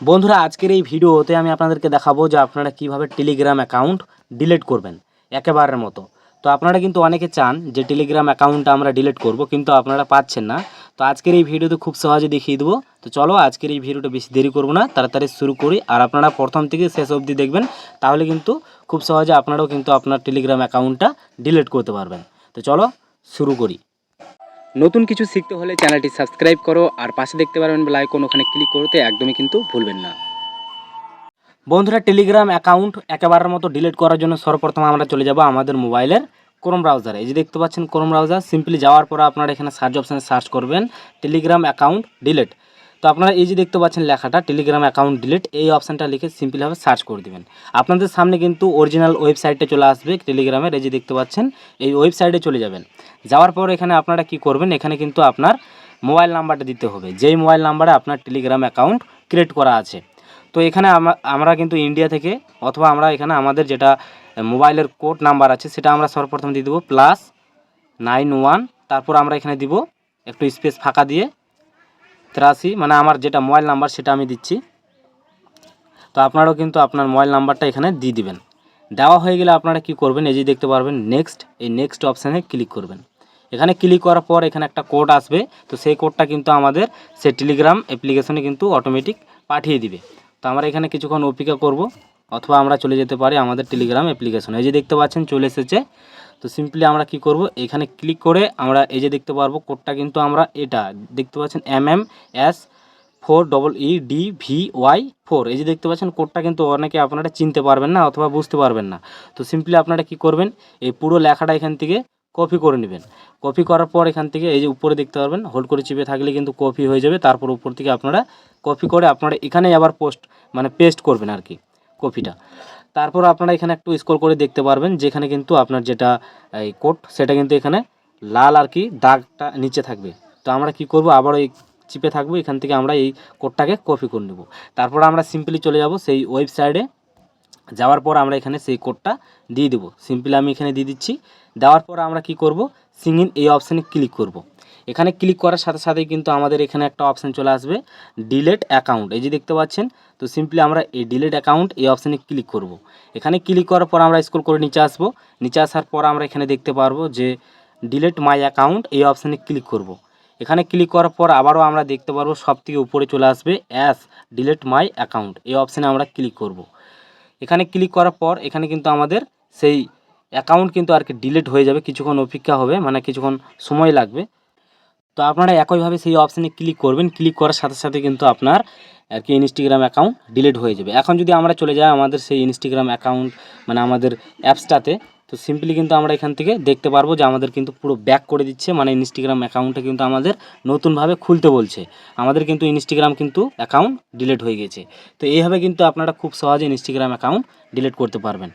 বন্ধুরা, আজকের এই ভিডিওতে আমি আপনাদেরকে দেখাবো যে আপনারা কীভাবে টেলিগ্রাম অ্যাকাউন্ট ডিলিট করবেন, একেবারের মতো। তো আপনারা কিন্তু অনেকে চান যে টেলিগ্রাম অ্যাকাউন্টটা আমরা ডিলিট করব, কিন্তু আপনারা পাচ্ছেন না। তো আজকের এই ভিডিওতে খুব সহজে দেখিয়ে দেবো। তো চলো, আজকের এই ভিডিওটা বেশি দেরি করব না, তাড়াতাড়ি শুরু করি। আর আপনারা প্রথম থেকে শেষ অবধি দেখবেন, তাহলে কিন্তু খুব সহজে আপনারাও কিন্তু আপনার টেলিগ্রাম অ্যাকাউন্টটা ডিলিট করতে পারবেন। তো চলো, শুরু করি। নতুন কিছু শিখতে হলে চ্যানেলটি সাবস্ক্রাইব করো আর পাশে দেখতে পারবেন বেল আইকন ওখানে ক্লিক করতে একদমই কিন্তু ভুলবেন না। বন্ধুরা টেলিগ্রাম অ্যাকাউন্ট একেবারের মতো ডিলিট করার জন্য সর্বপ্রথম আমরা চলে যাব আমাদের মোবাইলের ক্রোম ব্রাউজারে এই যে দেখতে পাচ্ছেন ক্রোম ব্রাউজার সিম্পলি যাওয়ার পর আপনারা এখানে সার্চ অপশানে সার্চ করবেন টেলিগ্রাম অ্যাকাউন্ট ডিলিট তো আপনারা এই যে দেখতে পাচ্ছেন লেখাটা টেলিগ্রাম অ্যাকাউন্ট ডিলিট এই অপশানটা লিখে সিম্পলিভাবে সার্চ করে দিবেন। আপনাদের সামনে কিন্তু অরিজিনাল ওয়েবসাইটে চলে আসবে টেলিগ্রামের এই যে দেখতে পাচ্ছেন, এই ওয়েবসাইটে চলে যাবেন। যাওয়ার পর এখানে আপনারা কি করবেন, এখানে কিন্তু আপনার মোবাইল নাম্বারটা দিতে হবে। যেই মোবাইল নাম্বারে আপনার টেলিগ্রাম অ্যাকাউন্ট ক্রিয়েট করা আছে। তো এখানে আমা- আমরা কিন্তু ইন্ডিয়া থেকে, অথবা আমরা এখানে আমাদের যেটা মোবাইলের কোড নাম্বার আছে, সেটা আমরা সর্বপ্রথম দিয়ে দেবো প্লাস নাইন ওয়ান তারপর আমরা এখানে দিব একটু স্পেস ফাঁকা দিয়ে। তিরাশি মানে আমার যেটা মোবাইল নাম্বার সেটা আমি দিচ্ছি। তো আপনারাও কিন্তু আপনার মোবাইল নাম্বারটা এখানে দিয়ে দিবেন। দেওয়া হয়ে গেলে আপনারা কি করবেন, এই যে দেখতে পারবেন নেক্সট এই নেক্সট অপশানে ক্লিক করবেন। এখানে ক্লিক করার পর এখানে একটা কোড আসবে, তো সেই কোডটা কিন্তু আমাদের সে টেলিগ্রাম অ্যাপ্লিকেশনে কিন্তু অটোমেটিক পাঠিয়ে দিবে। তো আমরা এখানে কিছুক্ষণ অপেক্ষা করব, অথবা আমরা চলে যেতে পারি আমাদের টেলিগ্রাম অ্যাপ্লিকেশন এই যে দেখতে পাচ্ছেন, চলে এসেছে। তো সিম্পলি আমরা কি করব? এখানে ক্লিক করে আমরা এই যে দেখতে পারব কোডটা কিন্তু আমরা এটা দেখতে পাচ্ছেন M M S four double E D V Y four এই যে দেখতে পাচ্ছেন কোডটা কিন্তু অনেকে আপনারা চিনতে পারবেন না অথবা বুঝতে পারবেন না। তো সিম্পলি আপনারা কি করবেন? এই পুরো লেখাটা এখান থেকে কপি করে নেবেন। কপি করার পর এখান থেকে এই যে উপরে দেখতে পারবেন হোল্ড করে চিপে থাকলে কিন্তু কপি হয়ে যাবে। তারপর উপর থেকে আপনারা কপি করে আপনারা এখানেই আবার পোস্ট মানে পেস্ট করবেন আর কি কপিটা তারপর আপনারা এখানে একটু স্কোর করে দেখতে পারবেন, যেখানে কিন্তু আপনার যেটা, এই কোট সেটা কিন্তু এখানে লাল আর কি দাগটা নিচে থাকবে। তো আমরা কি করব? আবার এই চিপে থাকব, এখান থেকে আমরা এই কোডটাকে কপি করে নেব। তারপর আমরা সিম্পলি চলে যাব সেই ওয়েবসাইটে যাওয়ার পর আমরা এখানে সেই কোডটা দিয়ে দেবো। সিম্পলি আমি এখানে দিয়ে দিচ্ছি। দেওয়ার পর আমরা কি করব? সিং ইন এই অপশানে ক্লিক করব। এখানে ক্লিক করার সাথে সাথেই কিন্তু আমাদের এখানে একটা অপশান চলে আসবে ডিলেট অ্যাকাউন্ট এই যে দেখতে পাচ্ছেন, তো সিম্পলি আমরা এই ডিলেট অ্যাকাউন্ট এই অপশানে ক্লিক করব। এখানে ক্লিক করার পর আমরা স্ক্রল করে নিচে আসব নিচে আসার পর আমরা এখানে দেখতে পারব যে ডিলেট মাই অ্যাকাউন্ট এই অপশানে ক্লিক করব। এখানে ক্লিক করার পর আবারও আমরা দেখতে পারব সব থেকে উপরে চলে আসবে অ্যাস ডিলেট মাই অ্যাকাউন্ট এই অপশানে আমরা ক্লিক করব। এখানে ক্লিক করার পর এখানে কিন্তু আমাদের সেই অ্যাকাউন্ট কিন্তু আর কি ডিলিট হয়ে যাবে, কিছুক্ষণ অপেক্ষা হবে মানে কিছুক্ষণ সময় লাগবে তো আপনারা একইভাবে সেই অপশানে ক্লিক করবেন। ক্লিক করার সাথে সাথে কিন্তু আপনার আর কি ইনস্টাগ্রাম অ্যাকাউন্ট ডিলিট হয়ে যাবে। এখন যদি আমরা চলে যাই আমাদের সেই ইনস্টাগ্রাম অ্যাকাউন্ট মানে আমাদের অ্যাপসটাতে তো সিম্পলি কিন্তু আমরা এখান থেকে দেখতে পারব যে আমাদের কিন্তু পুরো ব্যাক করে দিচ্ছে। মানে ইনস্টাগ্রাম অ্যাকাউন্টে কিন্তু আমাদের নতুনভাবে খুলতে বলছে। আমাদের কিন্তু ইনস্টাগ্রাম কিন্তু অ্যাকাউন্ট ডিলিট হয়ে গেছে। তো এইভাবে কিন্তু আপনারা খুব সহজে ইনস্টাগ্রাম অ্যাকাউন্ট ডিলিট করতে পারবেন।